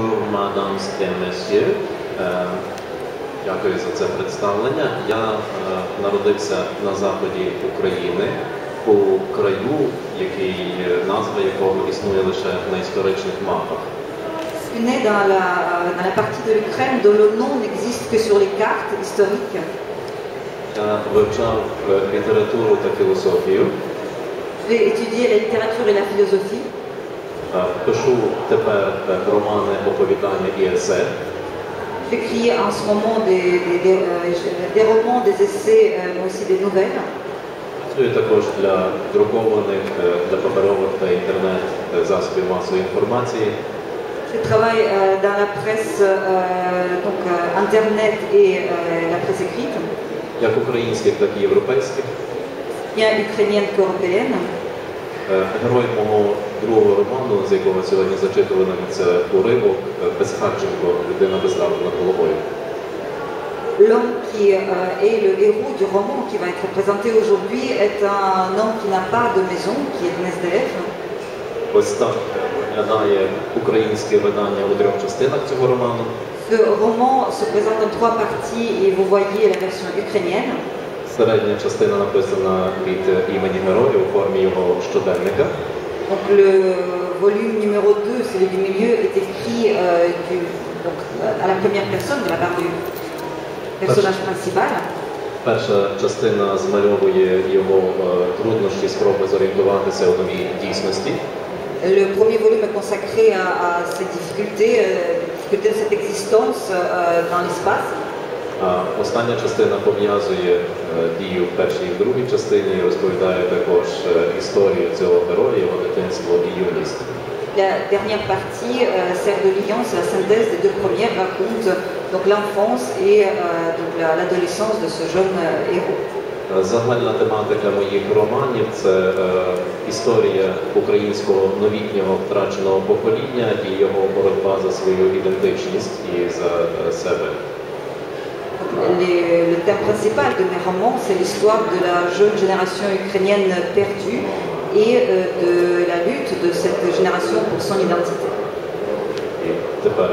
Bonjour, mesdames et messieurs. Е, Дякую за це представлення. Я е, народився на заході України у краю, який е, назва якого існує лише на історичних мапах. Né dans la, dans la partie de l'Ukraine dont le nom n'existe que sur les cartes historiques. Я вивчав е, літературу та філософію. J'ai étudié la littérature et la philosophie. Е, Пишу тепер е, романи, оповідання і есе. J'écris en ce moment des, des, des, euh, romans, des essais, euh, mais aussi des nouvelles. Працюю також для друкованих, е, для паперових та інтернет е, засобів масової інформації. Je travaille euh, dans la presse, euh, donc euh, internet et euh, la presse écrite, як українських, так і європейських. ukrainienne qu'européenne. Е, Герой мого другого роману, з якого сьогодні зачитували це уривок, Безхарченко, людина без раду над головою. L'homme qui euh, est le héros du roman qui va être présenté aujourd'hui est un homme qui n'a pas de maison, qui est un SDF. Ось так виглядає українське видання у трьох частинах цього роману. Ce roman se présente en trois parties et vous voyez la version ukrainienne. Середня частина написана від імені героя у формі його щоденника. Donc le volume numéro 2, celui du milieu, est écrit euh, du- donc, à la première personne de la part du personnage principal. Перша частина змальовує його е, труднощі, спроби зорієнтуватися у новій дійсності. Le premier volume est consacré à, à ces difficultés, euh, difficultés de cette existence euh, dans l'espace. А остання частина пов'язує е, дію в першій і в другій частині і розповідає також е, історію цього героя, його дитинство і юність. La dernière partie euh, sert de lien, c'est la synthèse des deux premières, raconte donc l'enfance et euh, donc la- l'adolescence de ce jeune euh, héros. Е, Загальна тематика моїх романів це е, історія українського новітнього втраченого покоління і його боротьба за свою ідентичність і за е, себе. Les- le thème principal de mes romans, c'est l'histoire de la jeune génération ukrainienne perdue et euh, de la lutte de cette génération pour son identité. І тепер.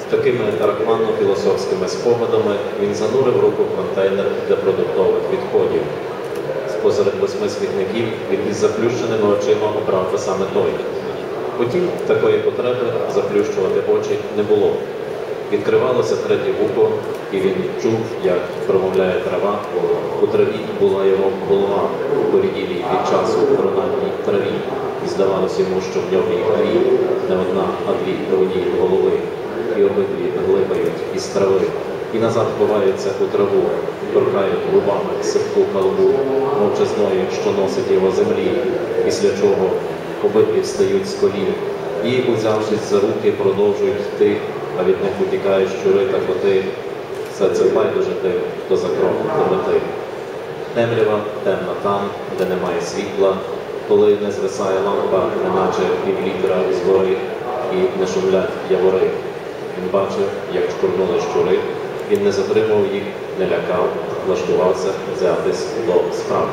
З такими рахманно-філософськими спогадами він занурив руку в контейнер для продуктових відходів. Спосеред восьми смітників він із заплющеними очима обрав саме той. Потім такої потреби заплющувати очі не було. Відкривалося третє вухо, і він чув, як промовляє трава. У траві була його голова у поріділій від часу гранатній траві. І здавалося йому, що в нього їх дві, не одна, а дві головні голови. І обидві глибають із трави. І назад ховаються у траву, торкають губами сипку халбу, мовчазною, що носить його землі, після чого обидві встають з колін. І, узявшись за руки, продовжують йти, а від них утікають щури та коти. Все це байдуже тим, хто за кроком до мети. Темрява темна там, де немає світла, коли не звисає лампа, неначе півлітра згори, і не шумлять явори. Він бачив, як шкурнули щури, він не затримав їх, не лякав, влаштувався взятись до справи.